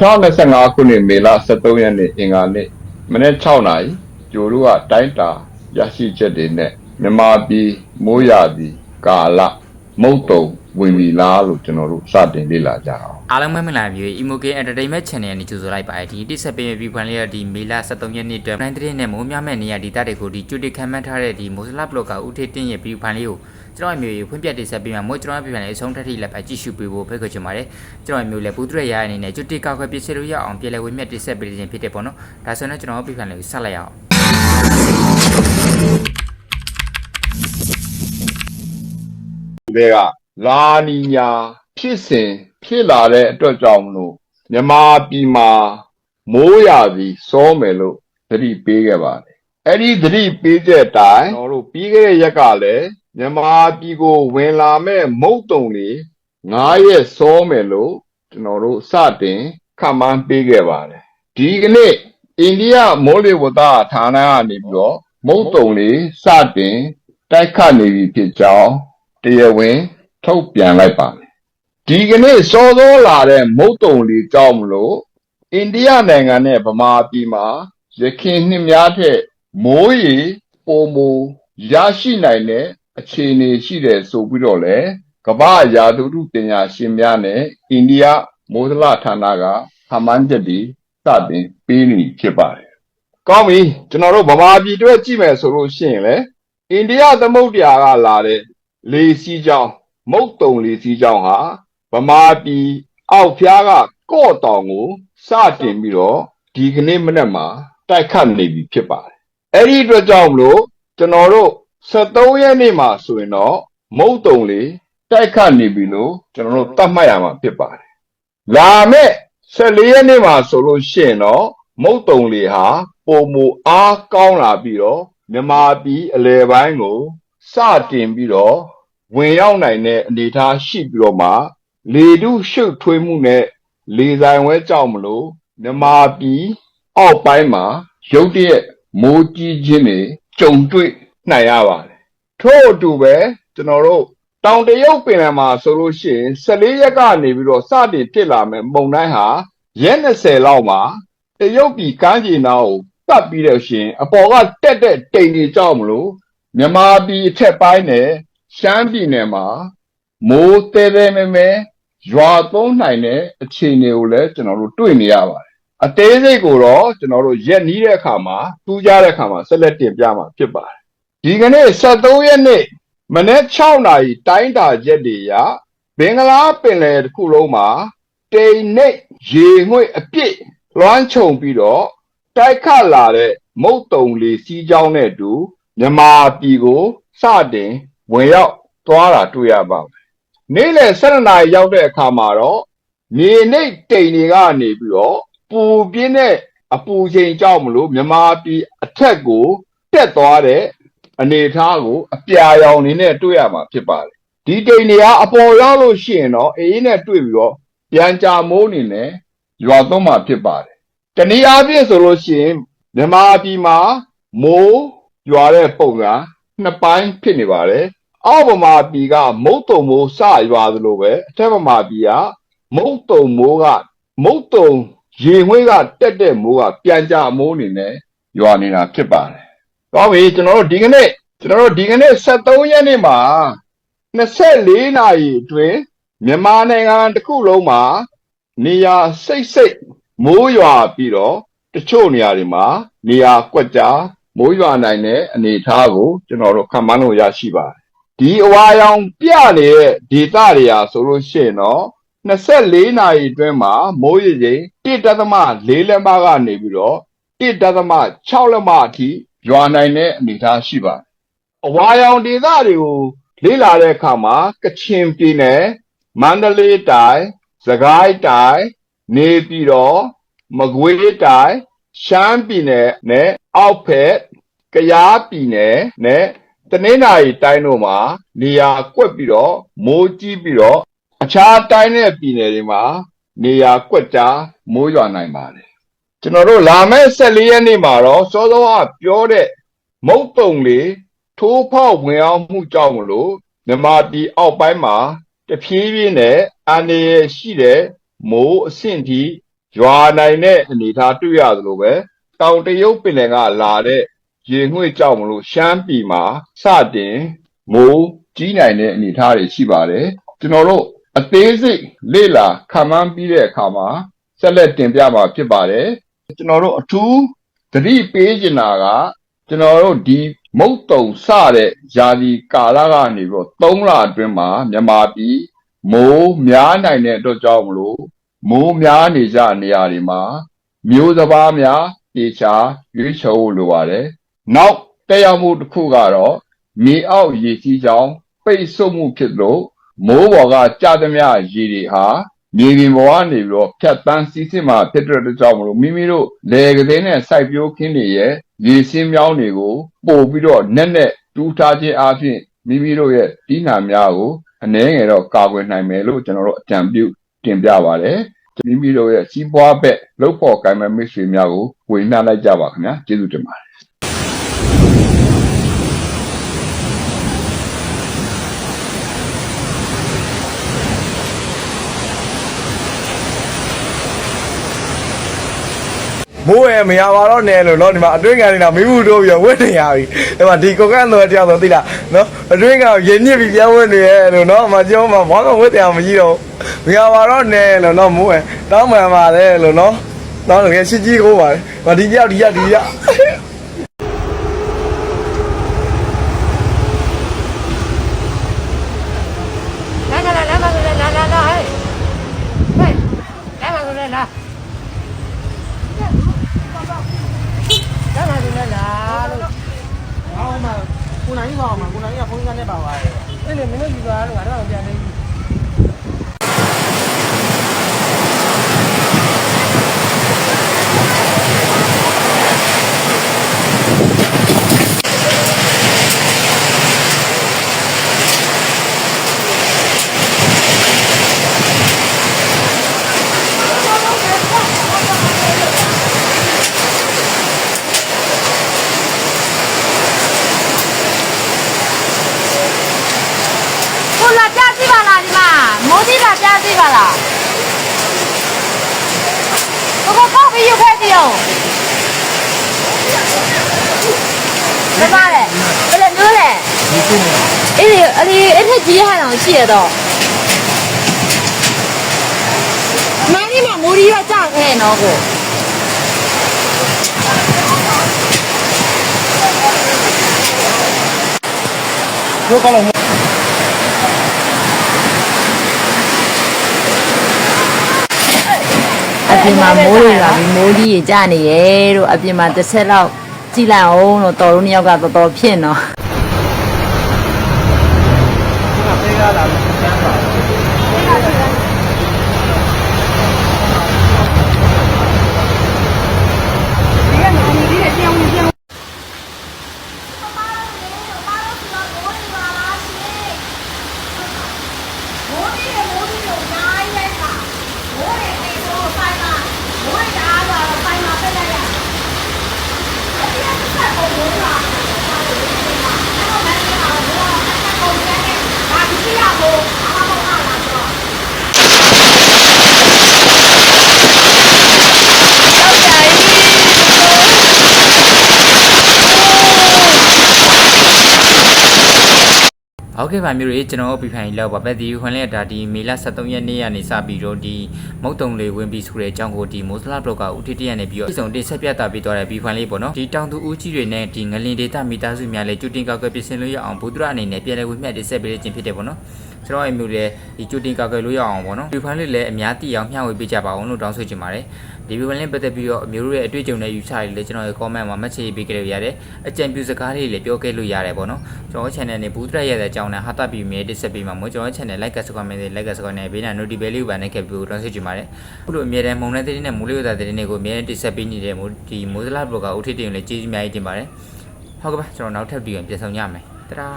2025ခုနှစ်မေလ23ရက်နေ့အင်္ဂါနေ့မနေ့6နာရီကျိုတို့ကတိုင်းတာရရှိချက်တွေနဲ့မြန်မာပြည်မိုးရသည်ကာလမုတ်တုံဝင်ပြီလားလို့ကျွန်တော်တို့စတင်လေ့လာကြအောင်အားလုံးပဲမင်္ဂလာပါမျိုး Emoke Entertainment Channel နဲ့ကြိုဆိုလိုက်ပါတယ်ဒီတိဆက်ပေးပြီးခွန်လေးရဒီမေလ23ရက်နေ့အတွက်နိုင်တဲ့နဲ့မိုးများမဲ့နေရာဒေသတွေကိုဒီကျွတ်တိခံမှန်းထားတဲ့ဒီမိုစလာဘလော့ကာဦးထေးတင်းရဲ့ပြီးခွန်လေးကို ကျွန်တော်အမျိုးကြီးဖွင့်ပြတိဆက်ပေးမှာမို့ကျွန်တော်အပြပြန်လေးအဆုံးထက်ထိလည်းပဲကြည့်ရှုပေးဖို့ဖိတ်ခေါ်ချင်ပါတယ်ကျွန်တော်အမျိုးလည်းဘူးတရရအနေနဲ့ကျွတ်တိကောက်ခွဲပြည့်စလို့ရအောင်ပြည်လဲဝေမြတ်တိဆက်ပေးခြင်းဖြစ်တယ်ပေါ့နော်ဒါဆိုရင်ကျွန်တော်အပြပြန်လေးကိုဆက်လိုက်အောင်တွေကလာနီညာဖြစ်စဉ်ဖြစ်လာတဲ့အတွက်ကြောင့်မလို့မြန်မာပြည်မှာမိုးရသည်စောမယ်လို့သတိပေးခဲ့ပါတယ်အဲ့ဒီသတိပေးတဲ့အတိုင်းကျွန်တော်တို့ပြီးခဲ့တဲ့ရက်ကလည်း မြန်မာပြည်ကို ဝင်လာမဲ့မုတ်တုံတွေ9ရက်စောမယ်လို့ကျွန်တော်တို့စတင်ခန့်မှန်းပေးခဲ့ပါတယ်ဒီကနေ့အိန္ဒိယမိုးလေဝသဌာနကနေပြီးတော့မုတ်တုံတွေစတင်တိုက်ခတ်နေပြီဖြစ်ကြောင်းတရားဝင်ထုတ်ပြန်လိုက်ပါတယ်ဒီကနေ့စောစောလာတဲ့မုတ်တုံလေးကြောင့်မလို့အိန္ဒိယနိုင်ငံနဲ့ဗမာပြည်မှာရခင်နှစ်များထက်မိုးရေပုံမူရရှိနိုင်တဲ့ အခြေအနေရှိတယ်ဆိုပြီးတော့လေကမ္ဘာရာသီဥတုပညာရှင်များနဲ့အိန္ဒိယမိုးသလဌာနကခမန်းချက်ဒီစတင်ပေးနေဖြစ်ပါတယ်ကောင်းပြီကျွန်တော်တို့ဗမာပြည်အတွက်ကြည့်မယ်ဆိုလို့ရှိရင်လေအိန္ဒိယသမုဒ္ဒရာကလာတဲ့လေစီးကြောင်းမုတ်တုံလေစီးကြောင်းဟာဗမာပြည်အောက်ဖျားကကော့တောင်ကိုစတင်ပြီးတော့ဒီကနေ့မနေ့မှာတိုက်ခတ်နေပြီဖြစ်ပါတယ်အဲ့ဒီအတွက်ကြောင့်မလို့ကျွန်တော်တို့ 73ရက်နေ့မှာဆိုရင်တော့မုတ်တုံလေတိုက်ခတ်နေပြီလို့ကျွန်တော်တို့သတ်မှတ်ရမှာဖြစ်ပါတယ်လာမဲ့14ရက်နေ့မှာဆိုလို့ရှိရင်တော့မုတ်တုံလေဟာပုံမူအားကောင်းလာပြီးတော့မြမာပြည်အလဲပိုင်းကိုစတင်ပြီးတော့ဝင်ရောက်နိုင်တဲ့အနေအထားရှိပြီးတော့မှလေတုရှုပ်ထွေးမှုနဲ့လေဆိုင်ဝဲကြောက်မလို့မြမာပြည်အောက်ပိုင်းမှာရုတ်တရက်မိုးကြီးခြင်းတွေကြုံတွေ့ နိုင်ရပါတယ်ထို့အတူပဲကျွန်တော်တို့တောင်တရုတ်ပင်လယ်မှာဆိုလို့ရှိရင်14ရက်ကနေပြီးတော့စတင်ဖြစ်လာမယ်မုန်တိုင်းဟာရက်20လောက်မှာတရုတ်ပြည်ကမ်းခြေနားကိုပတ်ပြီးတော့ရှင်အပေါ်ကတက်တဲ့တိမ်တွေကြောက်မလို့မြမာပြည်အထက်ပိုင်းနဲ့ရှမ်းပြည်နယ်မှာမိုးတဲတဲမဲမဲရွာသုံးနိုင်တဲ့အခြေအနေကိုလည်းကျွန်တော်တို့တွေ့နေရပါတယ်။အသေးစိတ်ကိုတော့ကျွန်တော်တို့ရက်နီးတဲ့အခါမှာတူးကြတဲ့အခါမှာဆက်လက်တင်ပြမှာဖြစ်ပါတယ်။ ဒီကနေ့73ရက်နေ့မနေ့6နာရီတိုင်းတာရက်တွေရဘင်္ဂလားပင်လယ်တစ်ခုလုံးမှာတိမ်နှိပ်ရေငွေ့အပြည့်လွှမ်းခြုံပြီးတော့တိုက်ခတ်လာတဲ့မုတ်တုံလေစီးကြောင်းနဲ့အတူမြမာပြည်ကိုစတင်ဝင်ရောက်သွားတာတွေ့ရပါမယ်။နေ့လယ်7နာရီရောက်တဲ့အခါမှာတော့မြေနိတ်တိမ်တွေကနေပြီးတော့ပူပြင်းတဲ့အပူချိန်ကြောင့်မလို့မြမာပြည်အထက်ကိုတက်သွားတဲ့ အနေအထားကိုအပြာရောင်နေနဲ့တွေ့ရမှာဖြစ်ပါတယ်။ဒီတိမ်တွေကအပေါ်ရောက်လို့ရှိရင်တော့အေးနဲ့တွေ့ပြီးတော့ပြန်ကြာမိုးနေနဲ့ရွာသွန်းမှာဖြစ်ပါတယ်။တနည်းအားဖြင့်ဆိုလို့ရှိရင်မြမာပြည်မှာမိုးရွာတဲ့ပုံစံနှစ်ပိုင်းဖြစ်နေပါတယ်။အောက်ဗမာပြည်ကမုတ်တုံမိုးစရွာသလိုပဲအထက်ဗမာပြည်ကမုတ်တုံမိုးကမုတ်တုံရေငွေးကတက်တဲ့မိုးကပြန်ကြမိုးအနေနဲ့ရွာနေတာဖြစ်ပါတယ်။ ကောင်းပြီကျွန်တော်တို့ဒီကနေ့ကျွန်တော်တို့ဒီကနေ့73ရက်နေ့မှာ24နာရီအတွင်းမြန်မာနိုင်ငံတစ်ခုလုံးမှာနေရာစိတ်စိတ်မိုးရွာပြီးတော့တချို့နေရာတွေမှာနေရာကွက်ကြားမိုးရွာနိုင်တဲ့အနေအထားကိုကျွန်တော်တို့ခန့်မှန်းလို့ရရှိပါတယ်ဒီအဝါရောင်ပြနေတဲ့ဒေတာတွေဟာဆိုလို့ရှိရင်တော့24နာရီအတွင်းမှာမိုးရေချိန်1.4လက်မကနေပြီးတော့1.6လက်မအထိ ရွာနိုင်တဲ့အနေအထားရှိပါတယ်။အဝါရောင်ဒေတာတွေကိုလေ့လာတဲ့အခါမှာကချင်ပြည်နယ်မန္တလေးတိုင်းစကိုင်းတိုင်းနေပြည်တော်မကွေးတိုင်းရှမ်းပြည်နယ်နဲ့အောက်ဖက်ကယားပြည်နယ်နဲ့တနင်္လာရီတိုင်းတို့မှာနေရာကွက်ပြီးတော့မိုးကြီးပြီးတော့အခြားတိုင်းနဲ့ပြည်နယ်တွေမှာနေရာကွက်ကြားမိုးရွာနိုင်ပါတယ် ကျွန်တော်တို့လာမယ့်14ရက်နေ့မှာတော့စောစောကပြောတဲ့မုတ်တုံလေးထိုးဖောက်ဝင်အောင်မှုကြောင့်မလို့မြမပြည်အောက်ပိုင်းမှာတဖြည်းဖြည်းနဲ့အန္တရာယ်ရှိတဲ့မိုးအဆင့်ထိရွာနိုင်တဲ့အနေအထားတွေ့ရသလိုပဲတောင်တရုတ်ပင်လယ်ကလာတဲ့ရေငွေ့ကြောင့်မလို့ရှမ်းပြည်မှာစတင်မိုးကြီးနိုင်တဲ့အနေအထားတွေရှိပါတယ်ကျွန်တော်တို့အသေးစိတ်လေ့လာခံမှန်းပြီးတဲ့အခါမှာဆက်လက်တင်ပြမှာဖြစ်ပါတယ် ကျွန်တော်တို့အထူးသတိပေးချင်တာကကျွန်တော်တို့ဒီမုတ်တုံစတဲ့ယာဒီကာလကနေပြီးတော့3လအတွင်းမှာမြန်မာပြည်မိုးများနိုင်တဲ့အတွက်ကြောင့်မလို့မိုးများနေကြနေရာတွေမှာမျိုးစဘာများတေချာရွေးချယ်ဖို့လိုပါတယ်။နောက်တက်ရောက်မှုတစ်ခုကတော့မြေအောက်ရေကြီးကြောင်းပိတ်ဆို့မှုဖြစ်လို့မိုးပေါ်ကကျသမျှရေတွေဟာ မြေပြင်ပေါ်ကနေပြီးတော့ဖြတ်တန်းစီးဆင်းမှာဖြစ်တဲ့အတွက်ကြောင့်မလို့မိမိတို့လေကလေးနဲ့စိုက်ပျိုးခင်းတွေရဲ့ရေစင်းမြောင်းတွေကိုပို့ပြီးတော့နက်နက်တူးထားခြင်းအပြင်မိမိတို့ရဲ့တီးနှံများကိုအနည်းငယ်တော့ကာကွယ်နိုင်မယ်လို့ကျွန်တော်တို့အကြံပြုတင်ပြပါတယ်။မိမိတို့ရဲ့စီးပွားဘက်လုပ်ဖို့ကိုင်မဲ့မိတ်ဆွေများကိုဝေနှံလိုက်ကြပါခင်ဗျာကျေးဇူးတင်ပါတယ် မိုးရမရပါတော့နဲ့လို့နော်ဒီမှာအတွင်းကန်နေတာမိမှုတို့ပြီးဝတ်နေရပြီဒီမှာဒီကိုကန့်တော်တယောက်တော့သိလားနော်အတွင်းကန်ရင်းညစ်ပြီးပြန်ဝတ်နေရဲ့လို့နော်အမကျောင်းမှာဘာကဝတ်တယ်မရှိတော့မရပါတော့နဲ့လို့နော်မိုးရတောင်းပန်ပါတယ်လို့နော်တော့ငယ်ရှိကြီးကိုပါတယ်ဒီကြောက်ဒီရဒီရ 知道啊，知道，我家里。 လာပြစီပါလားကိုကိုကောက်ပြီးရုပ်ခဲ့ကြည့်အောင်မမလည်းဘယ်လိုမျိုးလဲအေးလေအလေးအထက်ကြီးဟန်အောင်ရှိရတော့မင်းဒီမှာမိုးကြီးရကြခဲ့နော်ကိုတို့ကောင်းလို့ ပြင်မှာမိုးတွေပါပြီးမိုးကြီးကြနေရဲ့တို့အပြင်မှာတစ်ဆက်လောက်ကြည့်လိုက်အောင်လို့တော်တို့နှစ်ယောက်ကတော်တော်ဖြစ်နော်ပေးရတာ ဟုတ်လားဆိုတော့ဟုတ်ကဲ့ပါမျိုးတွေကျွန်တော်တို့ပြဖိုင်လောက်ပါပဲဒီခွန်လေးဒါဒီမေလ23ရက်နေ့ကနေစပြီးတော့ဒီ မုတ်တုံလေးဝင်ပြီးဆိုတဲ့အကြောင်းကိုဒီမိုးစလာဘလော့ကဦးထစ်တရနဲ့ပြီးတော့အစုံတင်ဆက်ပြတာပြီးတော့တဲ့ဘီခွန်လေးပေါ့နော်ဒီတောင်သူဦးကြီးတွေနဲ့ဒီငလင်ဒေတာမိသားစုများလည်းကျွတင်ကောက်ကပြင်ဆင်လို့ရအောင်ဘုဒ္ဓရအနေနဲ့ပြည်လဲဝင်မြတ်တင်ဆက်ပေးခြင်းဖြစ်တယ်ပေါ့နော် ကျွန်တော်အမျိုးတွေဒီကျွတင်ကောက်ကလို့ရအောင်ပေါ့နော်ဘီခွန်လေးလည်းအများသိအောင်မျှဝေပေးကြပါအောင်လို့တောင်းဆိုချင်ပါတယ်ဒီဗီဒီယိုလေးပတ်သက်ပြီးတော့အမျိုးတို့ရဲ့အတွေ့အကြုံနဲ့ယူဆတွေလည်းကျွန်တော်ရဲ့ comment မှာမှတ်ချက်ရေးပေးကြလို့ရတယ်အကြံပြုစကားလေးလည်းပြောခဲ့လို့ရတယ်ပေါ့နော်ကျွန်တော် channel နဲ့ဘူးတရက်ရဲ့အကြောင်းနဲ့ဟာတာပြီးမြေတစ်ဆက်ပြီးမှာမို့ကျွန်တော် channel like ကစကွန်မယ် like ကစကွန်နဲ့ဘေးနာ notification လေးကိုပါနဲ့ခဲ့ပြီးတော့တောင်းဆိုချင်ပါတယ်အခုလိုအမြဲတမ်းမုံတဲ့တဲ့နဲ့မူလေးရတဲ့တဲ့တွေကိုအမြဲတမ်းတစ်ဆက်ပေးနေတဲ့မို့ဒီမိုးစလာဘလော့ကဦးထစ်တင်လည်းကျေးဇူးအများကြီးတင်ပါတယ်ဟုတ်ကဲ့ပါကျွန်တော်နောက်ထပ်ပြီးရင်ပြန်ဆောင်ကြမယ်တဒါ